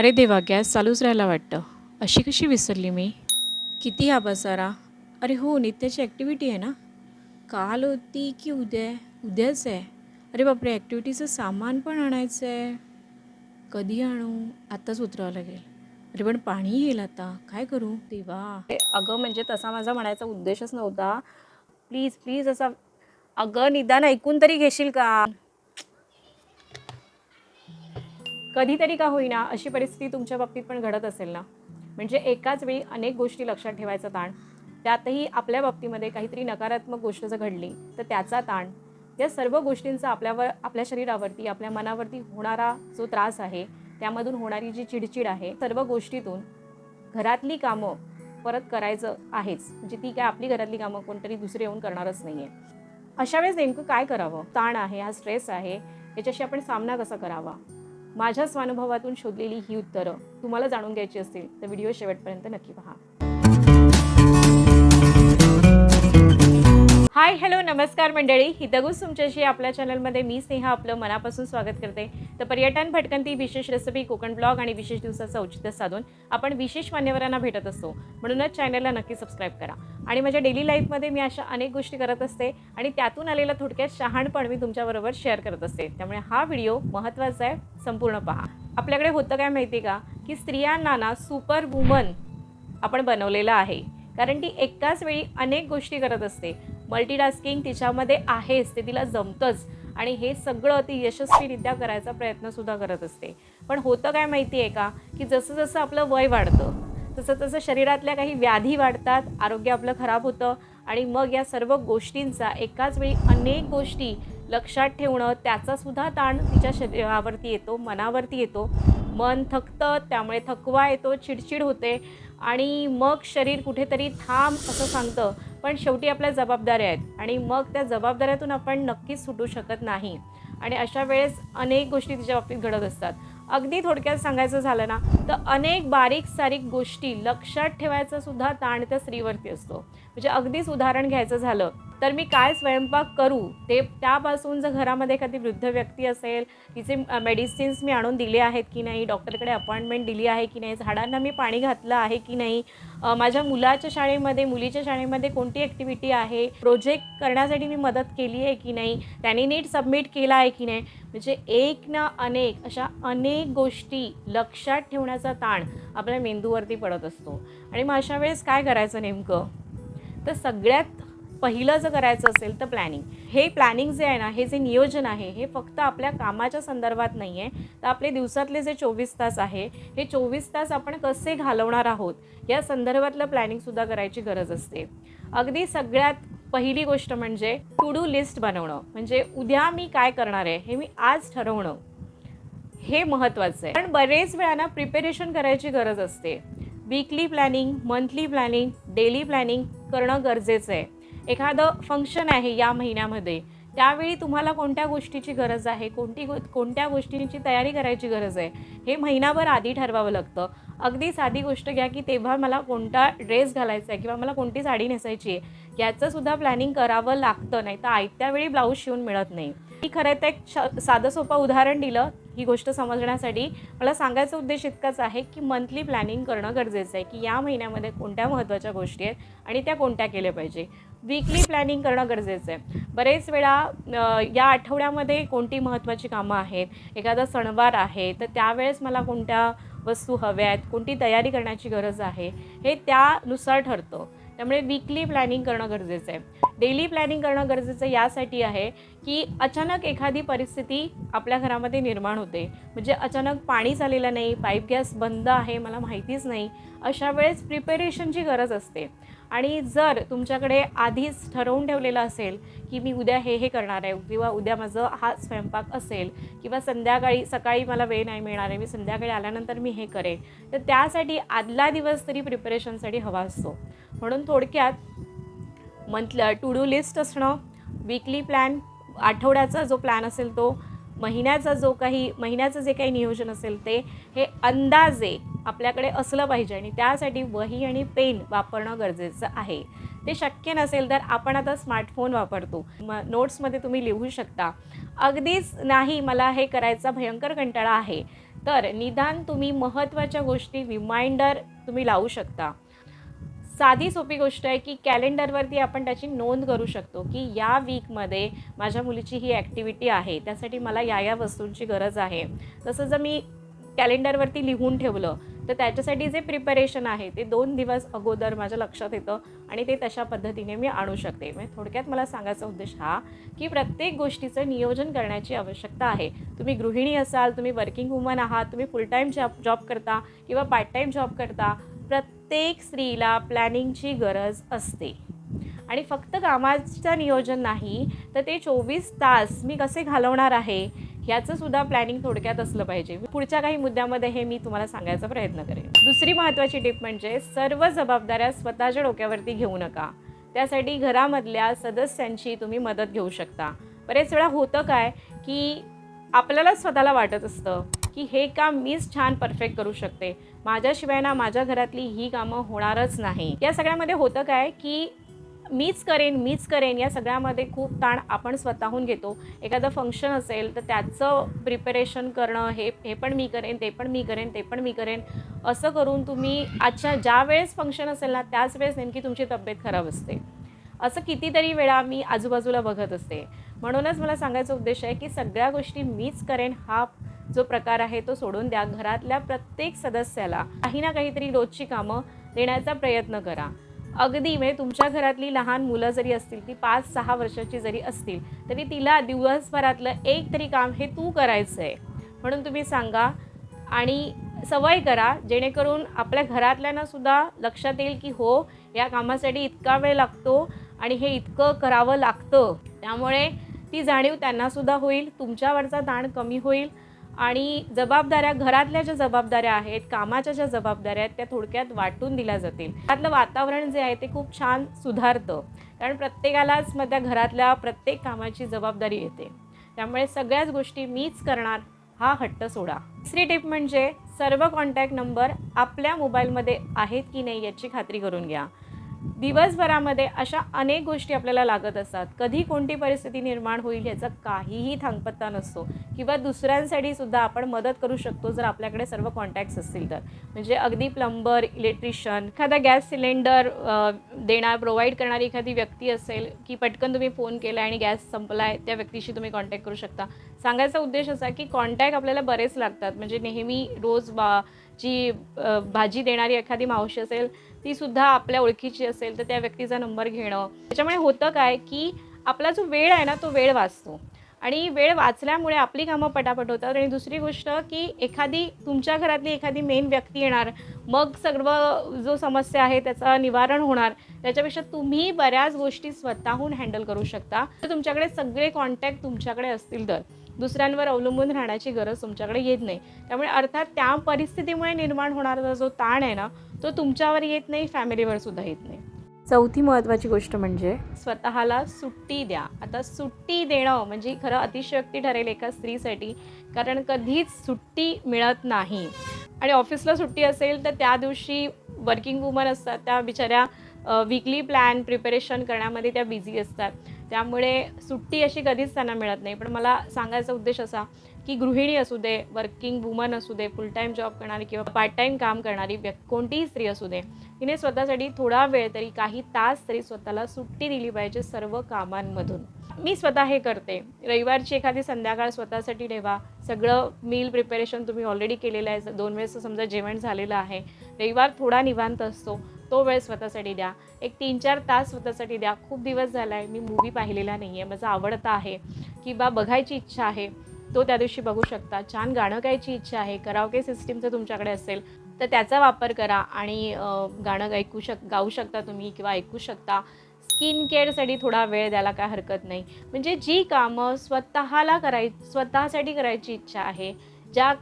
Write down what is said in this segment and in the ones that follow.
अरे देवा गॅस चालूच राहायला वाटतं. अशी कशी विसरली मी? किती हा बसारा अरे हो नित्याची ॲक्टिव्हिटी आहे ना? काल होती की उद्या? उद्याच आहे. अरे बापरे ॲक्टिव्हिटीचं सामान पण आणायचं आहे. कधी आणू? आत्ताच उतरावं लागेल. अरे पण पाणी येईल आता. काय करू? देवा. अगं म्हणजे तसा माझा म्हणायचा उद्देशच नव्हता. प्लीज प्लीज असा अगं निदान ऐकून तरी घेशील का? कधीतरी का होईना अशी परिस्थिती तुमच्या बाबतीत पण घडत असेल ना? म्हणजे एकाच वेळी अनेक गोष्टी लक्षात ठेवायचा ताण त्यातही आपल्या बाबतीमध्ये काहीतरी नकारात्मक गोष्ट जर घडली तर त्याचा ताण या सर्व गोष्टींचा आपल्यावर आपल्या शरीरावरती आपल्या मनावरती होणारा जो त्रास आहे त्यामधून होणारी जी चिडचिड आहे सर्व गोष्टीतून घरातली कामं परत करायचं आहेच म्हणजे ती काय आपली घरातली कामं कोणतरी दुसरे येऊन करणारच नाही आहे अशा वेळेस नेमकं काय करावं? ताण आहे हा स्ट्रेस आहे याच्याशी आपण सामना कसा करावा? माझ्या स्वानुभवातून शोधलेली ही उत्तरं तुम्हाला जाणून घ्यायची असतील तर व्हिडिओ शेवटपर्यंत नक्की पहा. हाय हॅलो नमस्कार मंडळी. हितगुज तुमच्याशी आपल्या चॅनलमध्ये मी स्नेहा आपलं मनापासून स्वागत करते. तर पर्यटन भटकंती विशेष रेसिपी कोकण ब्लॉग आणि विशेष दिवसाचं औचित्य साधून आपण विशेष मान्यवरांना भेटत असतो. म्हणूनच चॅनलला नक्की सबस्क्राईब करा. आणि माझ्या डेली लाईफमध्ये मी अशा अनेक गोष्टी करत असते आणि त्यातून आलेला थोडक्यात शहाणपण मी तुमच्याबरोबर शेअर करत असते. त्यामुळे हा व्हिडिओ महत्त्वाचा आहे संपूर्ण पहा. आपल्याकडे होतं काय माहिती आहे का? की स्त्रियांना ना सुपर वुमन आपण बनवलेलं आहे. कारण ती एकाच वेळी अनेक गोष्टी करत असते. मल्टीटास्किंग तिच्यामध्ये आहेच ते तिला जमतंच. आणि हे सगळं ती यशस्वीरित्या करायचा प्रयत्नसुद्धा करत असते. पण होतं काय माहिती आहे का? की जसं जसं आपलं वय वाढतं तसं तसं शरीरातल्या काही व्याधी वाढतात आरोग्य आपलं खराब होतं आणि मग या सर्व गोष्टींचा एकाच वेळी अनेक गोष्टी लक्षात ठेवणं त्याचासुद्धा ताण तिच्या शरीरावरती येतो मनावरती येतो. मन थकतं त्यामुळे थकवा येतो चिडचिड होते आणि मग शरीर कुठेतरी थांब असं सांगतं. पण शेवटी आपल्या जबाबदाऱ्या आहेत. आणि मग त्या जबाबदाऱ्यातून आपण नक्कीच सुटू शकत नाही. आणि अशा वेळेस अनेक गोष्टी तिच्या बाबतीत घडत असतात. अगदी थोडक्यात सांगायचं झालं ना तर अनेक बारीक सारीक गोष्टी लक्षात ठेवायचा सुद्धा ताण त्या स्त्रीवरती असतो. म्हणजे अगदीच उदाहरण घ्यायचं झालं तर मी काय स्वयंपाक करू? ते त्यापासून जर घरामध्ये एखादी वृद्ध व्यक्ती असेल तिचे मेडिसिन्स मी आणून दिले आहेत की नाही? डॉक्टरकडे अपॉइंटमेंट दिली आहे की नाही? झाडांना मी पाणी घातलं आहे की नाही? माझ्या मुलाच्या शाळेमध्ये मुलीच्या शाळेमध्ये कोणती ॲक्टिव्हिटी आहे? प्रोजेक्ट करण्यासाठी मी मदत केली आहे की नाही? त्यांनी नीट सबमिट केला आहे की नाही? म्हणजे एक ना अनेक अशा अनेक गोष्टी लक्षात ठेवण्याचा ताण आपल्या मेंदूवरती पडत असतो. आणि मग अशा वेळेस काय करायचं नेमकं? तर सगळ्यात पहिलं जर करायचं असेल तर प्लॅनिंग हे प्लॅनिंग जे आहे ना हे जे नियोजन आहे हे फक्त आपल्या कामाच्या संदर्भात नाही आहे तर आपले दिवसातले जे चोवीस तास आहे हे चोवीस तास आपण कसे घालवणार आहोत या संदर्भातलं प्लॅनिंगसुद्धा करायची गरज असते. अगदी सगळ्यात पहिली गोष्ट म्हणजे टू डू लिस्ट बनवणं. म्हणजे उद्या मी काय करणार आहे हे मी आज ठरवणं. हे महत्त्वाचं आहे. पण बरेच वेळा प्रिपेरेशन करायची गरज असते. Weekly planning monthly planning daily planning करणं गरजेचं आहे. एखादं फंक्शन आहे या महिन्यामध्ये त्यावेळी तुम्हाला कोणत्या गोष्टीची गरज आहे? कोणती गो कोणत्या गोष्टींची तयारी करायची गरज आहे? हे महिनाभर आधी ठरवावं लागतं. अगदी साधी गोष्ट घ्या की तेव्हा मला कोणता ड्रेस घालायचा आहे किंवा मला कोणती साडी नेसायची आहे याचंसुद्धा प्लॅनिंग करावं लागतं. नाही तर आयत्या वेळी ब्लाऊज शिवून मिळत नाही. मी खरं तर एक साधं सोपं उदाहरण दिलं ही गोष्ट समजण्यासाठी. मला सांगायचा उद्देश इतकाच आहे की मंथली प्लॅनिंग करणं गरजेचं आहे की या महिन्यामध्ये कोणत्या महत्त्वाच्या गोष्टी आहेत आणि त्या कोणत्या केल्या पाहिजे. वीकली प्लॅनिंग करणं गरजेचं आहे. बरेच वेळा या आठवड्यामध्ये कोणती महत्त्वाची कामं आहेत? एखादा सणवार आहे तर त्यावेळेस मला कोणत्या वस्तू हव्या आहेत? कोणती तयारी करण्याची गरज आहे? हे त्यानुसार ठरतं. त्यामुळे वीकली प्लॅनिंग करणं गरजेचं आहे. डेली प्लॅनिंग करणं गरजेचं यासाठी आहे की अचानक एखादी परिस्थिती आपल्या घरामध्ये निर्माण होते. म्हणजे अचानक पाणी चालेलं नाही पाईप गॅस बंद आहे मला माहितीच नाही अशा वेळेस प्रिपेरेशनची गरज असते. आणि जर तुमच्याकडे आधीच ठरवून ठेवलेलं असेल की मी उद्या हे हे करणार आहे किंवा उद्या माझं हा स्वयंपाक असेल किंवा संध्याकाळी सकाळी मला वेळ नाही मिळणार आहे मी संध्याकाळी आल्यानंतर मी हे करेन तर त्यासाठी आदला दिवस तरी प्रिपरेशनसाठी हवा असतो. म्हणून थोडक्यात मंथला टू डू लिस्ट असणं वीकली प्लॅन आठवड्याचा जो प्लॅन असेल तो महिन्याचा जो काही महिन्याचं जे काही नियोजन असेल ते हे अंदाजे आपल्याकडे असलं पाहिजे आणि त्यासाठी वही आणि पेन वापरणं गरजेचं आहे. ते शक्य नसेल तर आपण आता स्मार्टफोन वापरतो. म नोट्समध्ये तुम्ही लिहू शकता. अगदीच नाही मला हे करायचा भयंकर कंटाळा आहे. तर निदान तुम्ही महत्त्वाच्या गोष्टी रिमाइंडर तुम्ही लावू शकता. साधी सोपी गोष्ट आहे की कॅलेंडरवरती आपण त्याची नोंद करू शकतो की या वीकमध्ये माझ्या मुलीची ही ॲक्टिव्हिटी आहे त्यासाठी मला या या वस्तूंची गरज आहे. तसं जर मी कॅलेंडरवरती लिहून ठेवलं तर त्याच्यासाठी जे प्रिपरेशन आहे ते दोन दिवस अगोदर माझ्या लक्षात येतं आणि ते तशा पद्धतीने मी आणू शकते. म्हणजे थोडक्यात मला सांगायचा उद्देश हा की प्रत्येक गोष्टीचं नियोजन करण्याची आवश्यकता आहे. तुम्ही गृहिणी असाल तुम्ही वर्किंग वुमन आहात तुम्ही फुल टाईम जॉब जॉब करता किंवा पार्ट टाईम जॉब करता प्रत्येक स्त्रीला प्लॅनिंगची गरज असते. आणि फक्त कामाचं नियोजन नाही तर ते चोवीस तास मी कसे घालवणार आहे याचंसुद्धा प्लॅनिंग थोडक्यात असलं पाहिजे. पुढच्या काही मुद्द्यामध्ये हे मी तुम्हाला सांगायचा प्रयत्न करेन. दुसरी महत्त्वाची टिप म्हणजे सर्व जबाबदाऱ्या स्वतःच्या डोक्यावरती घेऊ नका. त्यासाठी घरामधल्या सदस्यांची तुम्ही मदत घेऊ शकता. बरेच वेळा होतं काय की आपल्याला स्वतःला वाटत असतं. की हे काम मीच छान परफेक्ट करू शकते. माझ्याशिवाय ना माझ्या घरातली ही कामं होणारच नाही. या सगळ्यामध्ये होतं काय की मीच करेन मीच करेन या सगळ्यामध्ये खूप ताण आपण स्वतःहून घेतो. एखादं फंक्शन असेल तर त्याचं प्रिपरेशन करणं हे हे पण मी करेन ते पण मी करेन ते पण मी करेन असं करून तुम्ही आजच्या ज्या वेळेस फंक्शन असेल ना त्याच वेळेस नेमकी तुमची तब्येत खराब असते. असं कितीतरी वेळा मी आजूबाजूला बघत असते. म्हणूनच मला सांगायचा उद्देश आहे की सगळ्या गोष्टी मीच करेन हा जो प्रकार आहे तो सोडून द्या. घरातल्या प्रत्येक सदस्याला काही ना काहीतरी रोजची कामं देण्याचा प्रयत्न करा. अगदी म्हणजे तुमच्या घरातली लहान मुलं जरी असतील ती पाच सहा वर्षाची जरी असतील तरी तिला दिवसभरातलं एक तरी काम हे तू करायचं आहे म्हणून तुम्ही सांगा आणि सवय करा जेणेकरून आपल्या घरातल्यांना सुद्धा लक्षात येईल की हो या कामासाठी इतका वेळ लागतो आणि हे इतकं करावं लागतं. त्यामुळे ती जाणीव त्यांनासुद्धा होईल तुमच्यावरचा ताण कमी होईल आणि जबाबदाऱ्या घरातल्या ज्या जबाबदाऱ्या आहेत कामाच्या ज्या जबाबदाऱ्या आहेत त्या थोडक्यात वाटून दिल्या जातील. त्यातलं वातावरण जे आहे ते खूप छान सुधारतं. कारण प्रत्येकालाच मग त्या घरातल्या प्रत्येक कामाची जबाबदारी येते. त्यामुळे सगळ्याच गोष्टी मीच करणार हा हट्ट सोडा. तिसरी टिप म्हणजे सर्व कॉन्टॅक्ट नंबर आपल्या मोबाईलमध्ये आहेत की नाही याची खात्री करून घ्या. दिवसभरामध्ये अशा अनेक गोष्टी आपल्याला लागत असतात. कधी कोणती परिस्थिती निर्माण होईल याचा काहीही थांगपत्ता नसतो किंवा दुसऱ्यांसाठी सुद्धा आपण मदत करू शकतो जर आपल्याकडे सर्व कॉन्टॅक्ट्स असतील तर. म्हणजे अगदी प्लंबर इलेक्ट्रिशियन एखादा गॅस सिलेंडर देणार प्रोव्हाइड करणारी एखादी व्यक्ती असेल की पटकन तुम्ही फोन केला आणि गॅस संपला आहे त्या व्यक्तीशी तुम्ही कॉन्टॅक्ट करू शकता. सांगायचा उद्देश असा की कॉन्टॅक्ट आपल्याला बरेच लागतात. म्हणजे नेहमी रोज बा जी भाजी देणारी एखादी मावशी असेल ती सुद्धा आपल्या ओळखीची असेल तर त्या व्यक्तीचा नंबर घेणं. त्याच्यामुळे होतं काय की आपला जो वेळ आहे ना तो वेळ वाचतो. आणि वेळ वाचल्यामुळे आपली कामं पटापट होतात. आणि दुसरी गोष्ट की एखादी तुमच्या घरातली एखादी मेन व्यक्ती येणार मग सर्व जो समस्या आहे त्याचा निवारण होणार. त्याच्यापेक्षा तुम्ही बऱ्याच गोष्टी स्वतःहून हँडल करू शकता. तर तुमच्याकडे सगळे कॉन्टॅक्ट तुमच्याकडे असतील तर. दुसऱ्यांवर अवलंबून राहण्याची गरज तुमच्याकडे येत नाही. त्यामुळे अर्थात त्या परिस्थितीमुळे निर्माण होणारा जो ताण आहे ना तो तुमच्यावर येत नाही फॅमिलीवर सुद्धा येत नाही. चौथी महत्त्वाची गोष्ट म्हणजे? स्वतःला सुट्टी द्या. आता सुट्टी देणं म्हणजे खरं अतिशयोक्ती ठरेल एका स्त्रीसाठी कारण कधीच सुट्टी मिळत नाही. आणि ऑफिसला सुट्टी असेल तर त्या दिवशी वर्किंग वुमन असतात. त्या बिचाऱ्या वीकली प्लॅन प्रिपरेशन करण्यामध्ये त्या बिझी असतात. त्यामुळे सुट्टी अशी कधीच त्यांना मिळत नाही. पण मला सांगायचा उद्देश असा की गृहिणी असू दे वर्किंग वुमन असू दे फुल टाईम जॉब करणारी किंवा पार्ट टाईम काम करणारी व्यक्ती कोणतीही स्त्री असू दे तिने स्वतःसाठी थोडा वेळ तरी काही तास तरी स्वतःला सुट्टी दिली पाहिजे सर्व कामांमधून. मी स्वतः हे करते. रविवारची एखादी संध्याकाळ स्वतःसाठी ठेवा. सगळं मील प्रिपरेशन तुम्ही ऑलरेडी केलेलं आहे. दोन वेळेस समजा जेवण झालेलं आहे. रविवार थोडा निवांत असतो. तो वेळ स्वतःसाठी द्या. एक तीन चार तास स्वतःसाठी द्या. खूप दिवस झाला आहे मी मूवी पाहिलेला नाही आहे माझा आवडता आहे किंवा बघायची इच्छा आहे तो त्या दिवशी बघू शकता. छान गाणं गायची इच्छा आहे करावके सिस्टीम जर तुमच्याकडे असेल तर त्याचा वापर करा आणि गाणं ऐकू शक गाऊ शकता तुम्ही किंवा ऐकू शकता. स्किन केअरसाठी थोडा वेळ द्यायला काय हरकत नाही. म्हणजे जी कामं स्वतःला कराय स्वतःसाठी करायची इच्छा आहे ज्या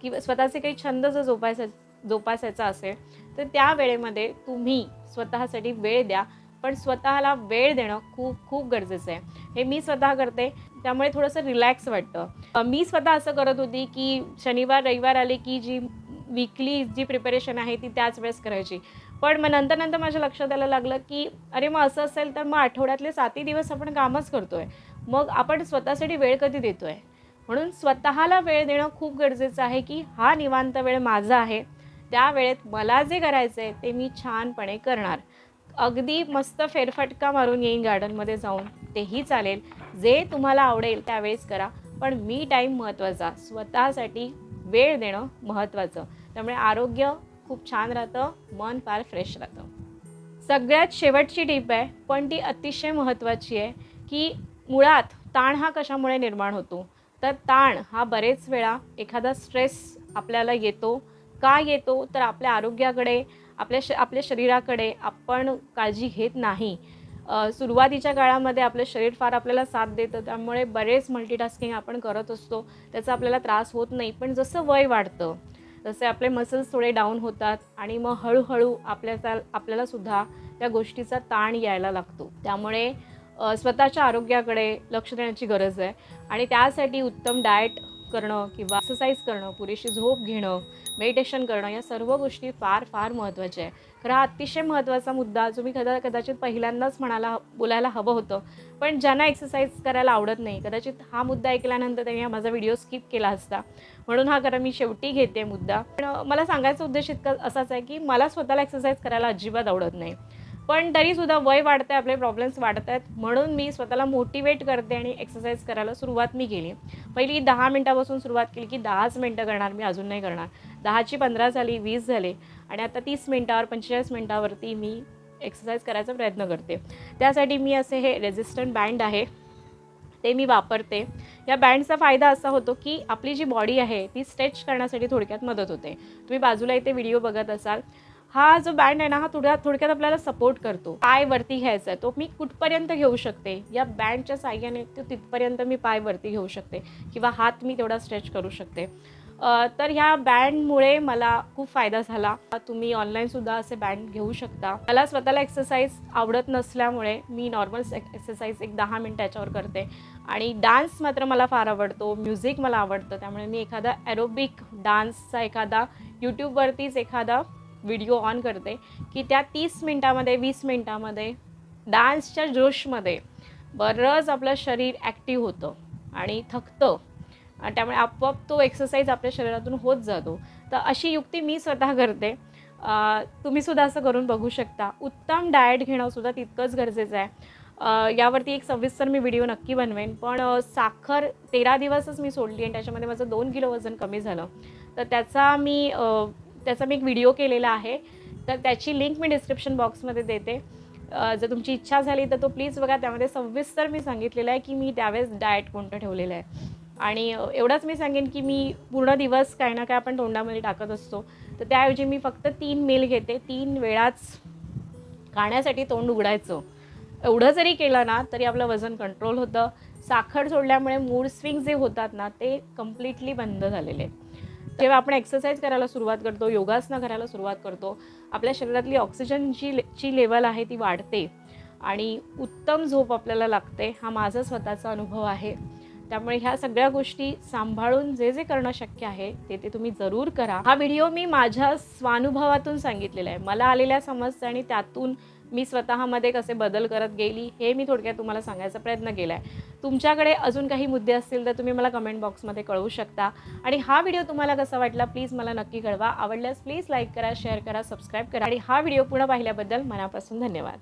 किंवा स्वतःचे काही छंद जर जोपायचं जोपासायचा असेल तर त्या वेळेमध्ये तुम्ही स्वतःसाठी वेळ द्या. पण स्वतःला वेळ देणं खूप खूप गरजेचं आहे. हे मी स्वतः करते त्यामुळे थोडंसं रिलॅक्स वाटतं. मी स्वतः असं करत होती की शनिवार रविवार आले की जी वीकली जी प्रिपरेशन आहे ती त्याच वेळेस करायची. पण मग नंतर नंतर माझ्या लक्षात यायला लागलं की अरे मग असं असेल तर मग आठवड्यातले सातही दिवस आपण कामच करतोय. मग आपण स्वतःसाठी वेळ कधी देतोय? म्हणून स्वतःला वेळ देणं खूप गरजेचं आहे की हा निवांत वेळ माझा आहे. त्या वेळेत मला जे करायचं आहे ते मी छानपणे करणार. अगदी मस्त फेरफटका मारून येईन गार्डनमध्ये जाऊन. तेही चालेल. जे तुम्हाला आवडेल त्यावेळेस करा. पण मी टाईम महत्त्वाचा. स्वतःसाठी वेळ देणं महत्त्वाचं. त्यामुळे आरोग्य खूप छान राहतं. मन फार फ्रेश राहतं. सगळ्यात शेवटची टीप आहे पण ती अतिशय महत्त्वाची आहे की मुळात ताण हा कशामुळे निर्माण होतो? तर ताण हा बरेच वेळा एखादा स्ट्रेस आपल्याला येतो. का येतो तर आपल्या आरोग्याकडे आपल्या श आपल्या शरीराकडे आपण काळजी घेत नाही. सुरुवातीच्या काळामध्ये आपलं शरीर फार आपल्याला साथ देतं त्यामुळे बरेच मल्टीटास्किंग आपण करत असतो. त्याचा आपल्याला त्रास होत नाही पण जसं वय वाढतं तसे आपले मसल्स थोडे डाऊन होतात आणि मग हळूहळू आपल्याचा आपल्याला सुद्धा त्या गोष्टीचा ताण यायला लागतो. त्यामुळे स्वतःच्या आरोग्याकडे लक्ष देण्याची गरज आहे. आणि त्यासाठी उत्तम डाएट करणं किंवा एक्सरसाइज करणं पुरेशी झोप घेणं मेडिटेशन करणं या सर्व गोष्टी फार फार महत्त्वाच्या आहे खरं हा अतिशय महत्त्वाचा मुद्दा जो मी कदा कदाचित पहिल्यांदाच म्हणाला बोलायला हवं होतं पण ज्यांना एक्सरसाइज करायला आवडत नाही कदाचित हा मुद्दा ऐकल्यानंतर त्यांनी हा माझा व्हिडिओ स्किप केला असता. म्हणून हा खरं मी शेवटी घेते मुद्दा. पण मला सांगायचा उद्देश इतका असाच आहे की मला स्वतःला एक्सरसाइज करायला अजिबात आवडत नाही. पण तरीसुद्धा वय वाढतं आहे आपले प्रॉब्लेम्स वाढत आहेत म्हणून मी स्वतःला मोटिवेट करते आणि एक्सरसाइज करायला सुरुवात मी केली. पहिली दहा मिनटापासून सुरुवात केली की दहाच मिनटं करणार मी अजून नाही करणार. दहाची पंधरा झाली वीस झाले आणि आता तीस मिनटावर पंचेचाळीस मिनटावरती मी एक्सरसाइज करायचा प्रयत्न करते. त्यासाठी मी असे हे रेझिस्टंट बँड आहे ते मी वापरते. या बँडचा फायदा असा होतो की आपली जी बॉडी आहे ती स्ट्रेच करण्यासाठी थोडक्यात मदत होते. तुम्ही बाजूला इथे व्हिडिओ बघत असाल. हा जो बँड आहे ना हा थोड्या थोडक्यात आपल्याला सपोर्ट करतो. पाय वरती घ्यायचा आहे. तो मी कुठपर्यंत घेऊ शकते? या बँडच्या साह्याने तो तिथपर्यंत मी पाय वरती घेऊ शकते किंवा हात मी तेवढा स्ट्रेच करू शकते. तर ह्या बँडमुळे मला खूप फायदा झाला. तुम्ही ऑनलाईनसुद्धा असे बँड घेऊ शकता. मला स्वतःला एक्सरसाइज आवडत नसल्यामुळे मी नॉर्मल एक्सरसाइज एक दहा मिनटाच्यावर करते. आणि डान्स मात्र मला फार आवडतो. म्युझिक मला आवडतं. त्यामुळे मी एखादा ॲरोबिक डान्सचा एखादा यूट्यूबवरतीच एखादा व्हिडिओ ऑन करते की त्या तीस मिनटामध्ये वीस मिनटामध्ये डान्सच्या जोशमध्ये बरंच आपलं शरीर ॲक्टिव्ह होतं आणि थकतं. आणि त्यामुळे आपोआप तो एक्सरसाइज आपल्या शरीरातून होत जातो. तर अशी युक्ती मी स्वतः करते. तुम्हीसुद्धा असं करून बघू शकता. उत्तम डाएट घेणंसुद्धा तितकंच गरजेचं आहे. यावरती एक सविस्तर मी व्हिडिओ नक्की बनवेन. पण साखर तेरा दिवसच मी सोडली आणि त्याच्यामध्ये माझं दोन किलो वजन कमी झालं. तर त्याचा मी त्याचा मी एक व्हिडिओ केलेला आहे. तर त्याची लिंक मी डिस्क्रिप्शन बॉक्समध्ये देते. जर तुमची इच्छा झाली तर तो प्लीज बघा. त्यामध्ये सविस्तर मी सांगितलेलं आहे की मी त्यावेळेस डाएट कोणतं ठेवलेलं आहे. आणि एवढंच मी सांगेन की मी पूर्ण दिवस काय ना काय आपण तोंडामध्ये टाकत असतो. तर त्याऐवजी मी फक्त तीन मेल घेते. तीन वेळाच खाण्यासाठी तोंड उघडायचं. एवढं जरी केलं ना तरी आपलं वजन कंट्रोल होतं. साखर सोडल्यामुळे मूड स्विंग जे होतात ना ते कम्प्लिटली बंद झालेले आहेत. जेव्हा आपण एक्सरसाइज करायला सुरुवात करतो योगासनं करायला सुरुवात करतो आपल्या शरीरातली ऑक्सिजन जी ले ची लेवल आहे ती वाढते. आणि उत्तम झोप आपल्याला लागते हा माझा स्वतःचा अनुभव आहे. त्यामुळे ह्या सगळ्या गोष्टी सांभाळून जे जे करणं शक्य आहे ते ते तुम्ही जरूर करा. हा व्हिडिओ मी माझ्या स्वानुभवातून सांगितलेला आहे. मला आलेल्या समस्या आणि त्यातून मी स्वतःमध्ये कसे बदल करत गेली हे मी थोडक्यात तुम्हाला सांगायचा प्रयत्न केला आहे तुमच्याकडे अजून काही मुद्दे असतील तर तुम्ही मला कमेंट बॉक्समध्ये कळवू शकता. आणि हा व्हिडिओ तुम्हाला कसा वाटला प्लीज मला नक्की कळवा. आवडल्यास प्लीज लाईक करा शेअर करा सबस्क्राईब करा. आणि हा व्हिडिओ पुन्हा पाहिल्याबद्दल मनापासून धन्यवाद.